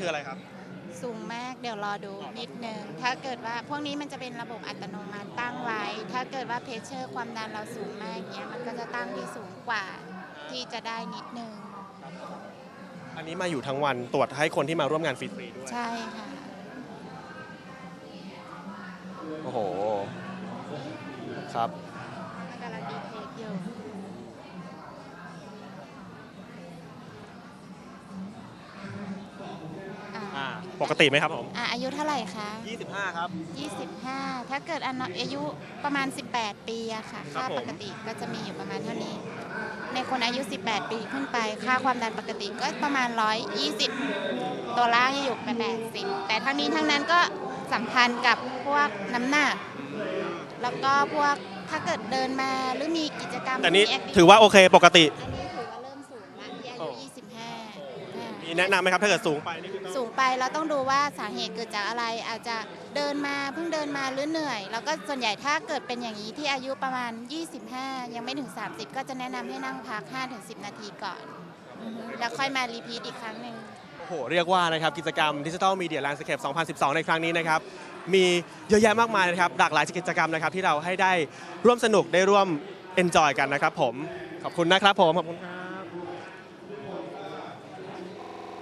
คืออะไรครับ สูงมากเดี๋ยวรอดูนิดนึง ถ้าเกิดว่าพวกนี้มันจะเป็นระบบอัตโนมัติตั้งไว้ ถ้าเกิดว่าเพชเชอร์ความดันเราสูงมากเนี้ยมันก็จะตั้งที่สูงกว่าที่จะได้นิดนึง อันนี้มาอยู่ทั้งวันตรวจให้คนที่มาร่วมงานฟรีๆด้วย ใช่ค่ะ โอ้โห ครับ มันกำลังดีเทคอยู่ ปกติไหมครับผม อะอายุเท่าไหร่คะ25 ครับ 25 ถ้าเกิดอนอายุประมาณ 18 ปีอะค่ะ ครับค่าผม ปกติก็จะมีอยู่ประมาณเท่านี้ ในคนอายุ 18 ปีขึ้นไป ค่าความดันปกติก็ประมาณ 120 ตัวล่างจะอยู่ไป80แต่ทั้งนี้ทั้งนั้นก็สัมพันธ์กับพวกน้ำหนัก แล้วก็พวกถ้าเกิดเดินมาหรือมีกิจกรรมแต่นี่มี activity ถือว่าโอเคปกติ อันนี้ถือว่าเริ่มสูงละที่อายุ โอ้ 25 อ่ามีแนะนำไหมครับถ้าเกิดสูงไปนี่คือต้องสูงไปเราต้องดูว่าสาเหตุเกิดจากอะไรอาจจะเดินมาเพิ่งเดินมาหรือเหนื่อย แล้วก็ส่วนใหญ่ถ้าเกิดเป็นอย่างนี้ที่อายุประมาณ 25 ยังไม่ถึง 30 ก็จะแนะนำให้นั่งพัก 5-10 นาทีก่อนอือฮึแล้วค่อยมารีพีทอีกครั้งหนึ่ง โอ้โหเรียกว่านะครับกิจกรรมดิจิทัลมีเดียแลนด์สเคป2012 ในครั้งนี้นะครับมีเยอะแยะมากมายนะครับหลากหลายกิจกรรมนะครับที่เราให้ได้ร่วมสนุกได้ร่วมเอนจอยกันนะครับผมขอบคุณนะครับผมขอบคุณครับ